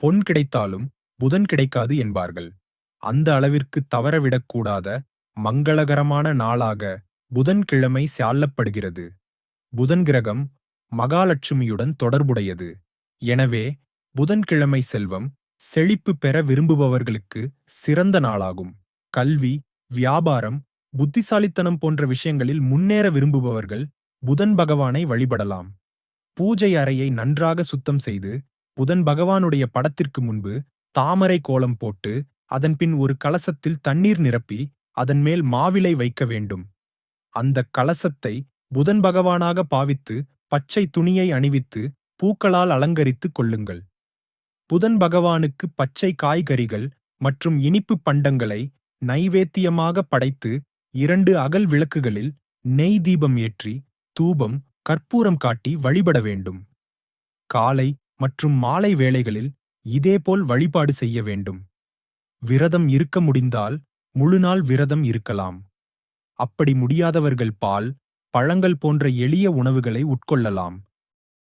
பொன் கிடைத்தாலும் புதன் கிடைக்காது என்பார்கள். அந்த அளவிற்கு தவறவிடக்கூடாத மங்களகரமான நாளாக புதன்கிழமை சால்லப்படுகிறது. புதன் கிரகம் மகாலட்சுமியுடன் தொடர்புடையது. எனவே புதன்கிழமை செல்வம் செழிப்பு பெற விரும்புபவர்களுக்கு சிறந்த நாளாகும். கல்வி வியாபாரம் புத்திசாலித்தனம் போன்ற விஷயங்களில் முன்னேற விரும்புபவர்கள் புதன் பகவானை வழிபடலாம். பூஜை அறையை நன்றாக சுத்தம் செய்து புதன் பகவானுடைய படத்திற்கு முன்பு தாமரை கோலம் போட்டு அதன்பின் ஒரு கலசத்தில் தண்ணீர் நிரப்பி அதன் மேல் மாவிலை வைக்க வேண்டும். அந்த கலசத்தை புதன் பகவானாக பாவித்து பச்சை துணியை அணிவித்து பூக்களால் அலங்கரித்துக் கொள்ளுங்கள். புதன் பகவானுக்கு பச்சை காய்கறிகள் மற்றும் இனிப்பு பண்டங்களை நைவேத்தியமாக படைத்து இரண்டு அகல் விளக்குகளில் நெய் தீபம் ஏற்றி தூபம் கற்பூரம் காட்டி வழிபட வேண்டும். காலை மற்றும் மாலை வேளைகளில் இதேபோல் வழிபாடு செய்ய வேண்டும். விரதம் இருக்க முடிந்தால் முழுநாள் விரதம் இருக்கலாம். அப்படி முடியாதவர்கள் பால் பழங்கள் போன்ற எளிய உணவுகளை உட்கொள்ளலாம்.